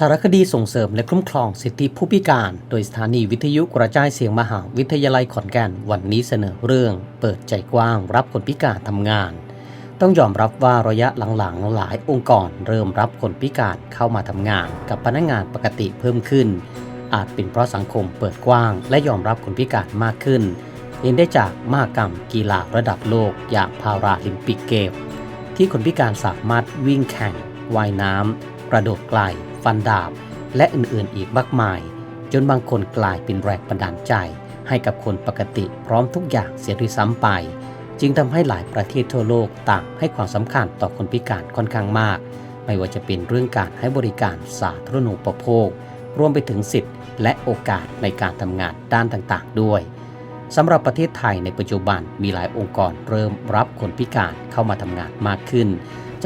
สารคดีส่งเสริมและคุ้มครองสิทธิผู้พิการ โดยสถานีวิทยุกระจายเสียงมหาวิทยาลัยขอนแก่นวันนี้เสนอเรื่อง เปิดใจกว้าง รับคนพิการทำงาน ต้องยอมรับว่าระยะหลังๆ หลายองค์กรเริ่มรับคนพิการเข้ามาทำงาน กับพนักงานปกติเพิ่มขึ้น อาจเป็นเพราะสังคมเปิดกว้าง และยอมรับคนพิการมากขึ้นเห็นได้จากมหกรรมกีฬาระดับโลก อย่างพาราลิมปิกเกมที่คนพิการสามารถวิ่งแข่งว่ายน้ำกระโดดไกล ฟันดาบ และอื่นๆอีกมากมาย จนบางคนกลายเป็นแรงบันดาลใจ ให้กับคนปกติพร้อมทุกอย่างเสียด้วยซ้ำไป จึงทำให้หลายประเทศทั่วโลกต่างให้ความสำคัญต่อคนพิการค่อนข้างมาก ไม่ว่าจะเป็นเรื่องการให้บริการสาธารณูปโภค รวมไปถึงสิทธิ์ และโอกาสในการทำงานด้านต่างๆ ด้วยสำหรับประเทศไทยในปัจจุบันมีหลายองค์กรเริ่มรับคนพิการเข้ามาทำงานมากขึ้น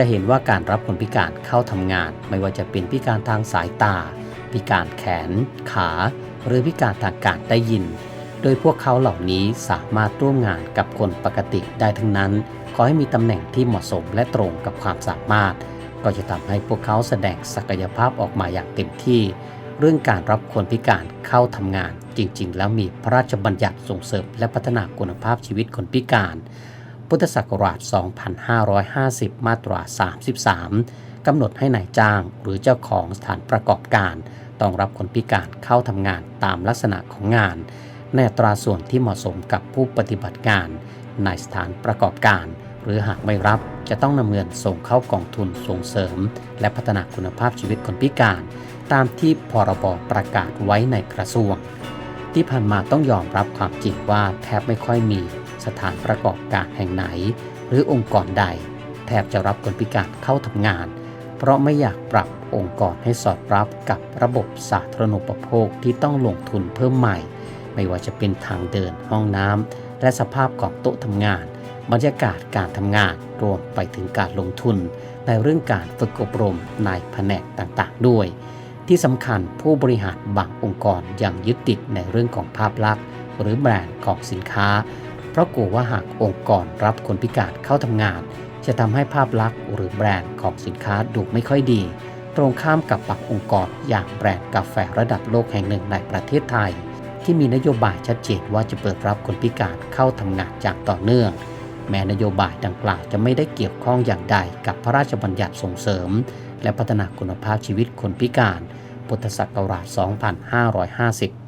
จะเห็นว่าการรับคนพิการเข้าทำงาน ไม่ว่าจะเป็นพิการทางสายตา พิการแขน ขา หรือพิการทางการได้ยิน โดยพวกเขาเหล่านี้สามารถร่วมงานกับคนปกติได้ทั้งนั้น ขอให้มีตำแหน่งที่เหมาะสมและตรงกับความสามารถ ก็จะทำให้พวกเขาแสดงศักยภาพออกมาอย่างเต็มที่ เรื่องการรับคนพิการเข้าทำงานจริง ๆ แล้วมีพระราชบัญญัติส่งเสริมและพัฒนาคุณภาพชีวิตคนพิการ พุทธศักราช 2550 มาตรา 33 กำหนดให้นายจ้างหรือเจ้าของสถานประกอบการ ต้องรับคนพิการเข้าทำงานตามลักษณะของงาน ในตราส่วนที่เหมาะสมกับผู้ปฏิบัติงาน ในสถานประกอบการ หรือหากไม่รับจะต้องนำเงินส่งเข้ากองทุนส่งเสริม และพัฒนาคุณภาพชีวิตคนพิการ ตามที่พรบประกาศไว้ในกระทรวง ที่ผ่านมาต้องยอมรับความจริงว่าแทบไม่ค่อยมี สถานประกอบการแห่งไหน หรือองค์กรใด แทบจะรับคนพิการเข้าทำงาน เพราะไม่อยากปรับองค์กรให้สอดรับกับระบบสาธารณูปโภคที่ต้องลงทุนเพิ่มใหม่ ไม่ว่าจะเป็นทางเดินห้องน้ำและสภาพของโต๊ะทำงาน บรรยากาศการทำงานรวมไปถึงการลงทุน ในเรื่องการฝึกอบรมในแผนกต่างๆ ด้วย ที่สำคัญผู้บริหารบางองค์กรยังยึดติดในเรื่องของภาพลักษณ์หรือแบรนด์ของสินค้า เพราะกลัวว่าหากองค์กรรับคนพิการเข้าทำงาน จะทำให้ภาพลักษณ์หรือแบรนด์ของสินค้าดูไม่ค่อยดี ตรงข้ามกับบางองค์กรอย่างแบรนด์กาแฟระดับโลกแห่งหนึ่งในประเทศไทย ที่มีนโยบายชัดเจนว่าจะเปิดรับคนพิการเข้าทำงานอย่างต่อเนื่อง แม้นโยบายดังกล่าวจะไม่ได้เกี่ยวข้องอย่างใดกับพระราชบัญญัติส่งเสริม และพัฒนาคุณภาพชีวิตคนพิการ พุทธศักราช 2550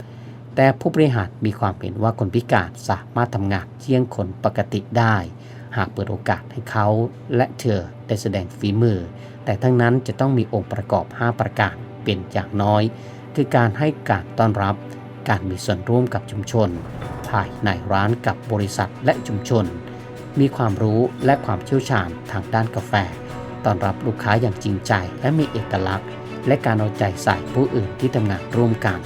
แต่ผู้บริหารมีความเห็นว่าคนพิการสามารถทำงานเที่ยงคนปกติได้ หากเปิดโอกาสให้เขาและเธอได้แสดงฝีมือ แต่ทั้งนั้นจะต้องมีองค์ประกอบ 5 ประการเป็นอย่างน้อย คือการให้การต้อนรับ การมีส่วนร่วมกับชุมชน ภายในร้านกับบริษัทและชุมชน มีความรู้และความเชี่ยวชาญทางด้านกาแฟต้อนรับลูกค้าอย่างจริงใจและมีเอกลักษณ์ และการเอาใจใส่ผู้อื่นที่ทำงานร่วมกัน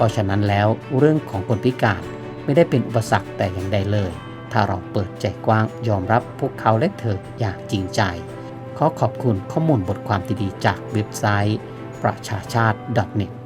ราะฉะนั้นแล้วเรื่องของคนพิการไม่ได้เป็นอุปสรรคแต่อย่างใดเลย ถ้าเราเปิดใจกว้างยอมรับพวกเขาและเธออย่างจริงใจ ขอขอบคุณข้อมูลบทความดีๆจากเว็บไซต์ ประชาชาติ .net